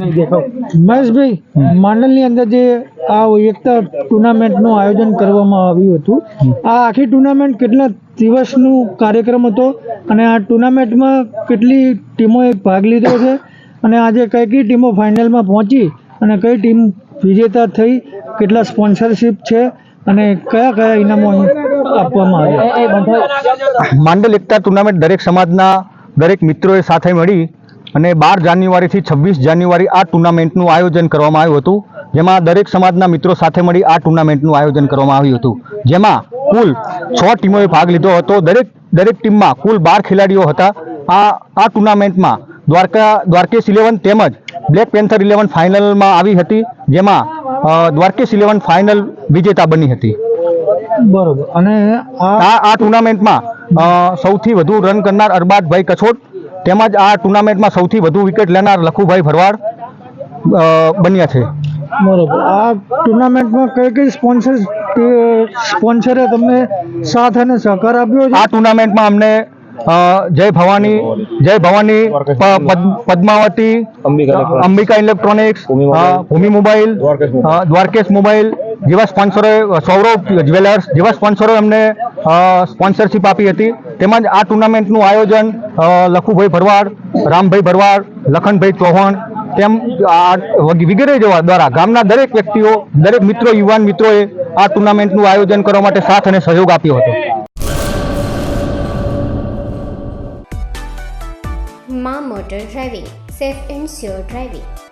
મહેશભાઈ માંડલની અંદર જે આ એકતા ટુર્નામેન્ટનું આયોજન કરવામાં આવ્યું હતું, આ આખી ટુર્નામેન્ટ કેટલા દિવસનું કાર્યક્રમ હતો અને આ ટુર્નામેન્ટમાં કેટલી ટીમોએ ભાગ લીધો છે અને આજે કઈ કઈ ટીમો ફાઇનલમાં પહોંચી અને કઈ ટીમ વિજેતા થઈ, કેટલા સ્પોન્સરશિપ છે અને કયા કયા ઇનામો આપવામાં આવ્યા? માંડલ એકતા ટુર્નામેન્ટ દરેક સમાજના દરેક મિત્રોએ સાથે મળી અને બાર જાન્યુઆરીથી છવ્વીસ જાન્યુઆરી આ ટુર્નામેન્ટનું આયોજન કરવામાં આવ્યું હતું જેમાં દરેક સમાજના મિત્રો સાથે મળી આ ટુર્નામેન્ટનું આયોજન કરવામાં આવ્યું હતું. જેમાં કુલ છ ટીમોએ ભાગ લીધો હતો. દરેક દરેક ટીમમાં કુલ બાર ખેલાડીઓ હતા. આ આ ટુર્નામેન્ટમાં દ્વારકા દ્વારકેશ ઇલેવન તેમજ બ્લેક પેન્થર ઇલેવન ફાઇનલમાં આવી હતી જેમાં દ્વારકેશ ઇલેવન ફાઇનલ વિજેતા બની હતી. બરોબર. અને આ આ ટુર્નામેન્ટમાં સૌથી વધુ રન કરનાર અરબાજભાઈ કછોટ તેમજ આ ટુર્નામેન્ટમાં સૌથી વધુ વિકેટ લેનાર લખુભાઈ ભરવાડ બન્યા છે. બરોબર. આ ટુર્નામેન્ટમાં કઈ કઈ સ્પોન્સર સ્પોન્સરે તમને સાથ અને સહકાર આપ્યો છે? આ ટુર્નામેન્ટમાં અમને જય ભવાની જય ભવાની પદ- Padmavati Ambika electronics Bhumi mobile. Dwarkesh mobile. જેવા સ્પોન્સરોએ સૌરવ જ્વેલર્સ જેવા સ્પોન્સરોએ અમને સ્પોન્સરશિપ આપી હતી. તેમજ આ ટુર્નામેન્ટનું આયોજન લખુભાઈ ભરવાડ, રામભાઈ ભરવાડ, લખનભાઈ ચૌહાણ તેમ આ વગ- વગેરે જેવા દ્વારા ગામના દરેક વ્યક્તિઓ, દરેક મિત્રો, યુવાન મિત્રોએ આ ટુર્નામેન્ટનું આયોજન કરવા માટે સાથ અને સહયોગ આપ્યો હતો. મા motor driving, safe and sure driving.